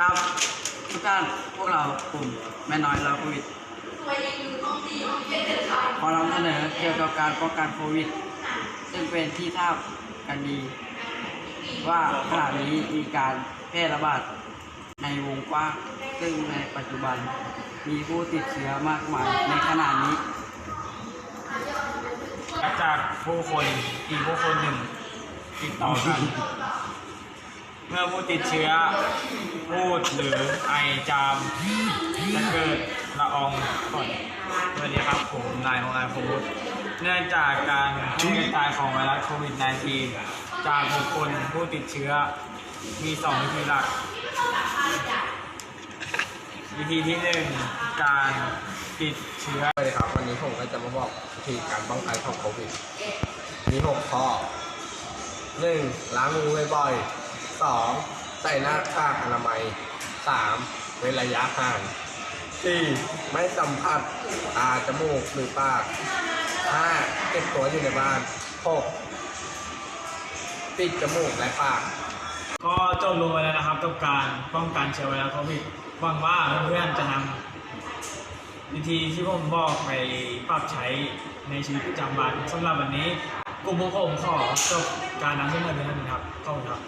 ครับทุกท่านพวกเรากลุ่มแม่น้อยเราโควิดขอนำเสนอเกี่ยวกับการป้องกันโควิด ซึ่งเป็นที่ทราบกันดี ว่าขณะนี้มีการแพร่ระบาดในวงกว้างซึ่งในปัจจุบันมีผู้ติดเชื้อมากมายในขณะนี้ จากผู้คนอีกผู้คนหนึ่งติดต่อกัน เมื่อผู้ติดเชื้อพูดหรือไอจามจะเกิดละอองฝนสวัสดีครับผมนายของนายพวุฒิเนื่องจากการแพร่กระจายของไวรัสโควิด -19 จากบุคคลผู้ติดเชื้อมีสองวิธีหลัก วิธีที่หนึ่งการติดเชื้อสวัสดีครับ วันนี้ผมก็จะมาบอกวิธีการป้องกันของโควิด มีหกข้อหนึ่งล้างมือบ่อยๆ สองใส่หน้ากากอนามัยสามเว้นระยะห่างสี่ไม่สัมผัสตาจมูกหรือปากห้าเก็บตัวอยู่ในบ้านหกปิดจมูกและปาก ก็จบลงไปแล้วนะครับกับการป้องกันเชื้อไวรัสโควิดหวังว่าเพื่อนๆจะนำวิธีที่ผมบอกไปปรับใช้ในชีวิตประจำวันสำหรับวันนี้กลุ่มพวกผมขอจบการนำเสนอเพียงเท่านี้ครับขอบคุณครับ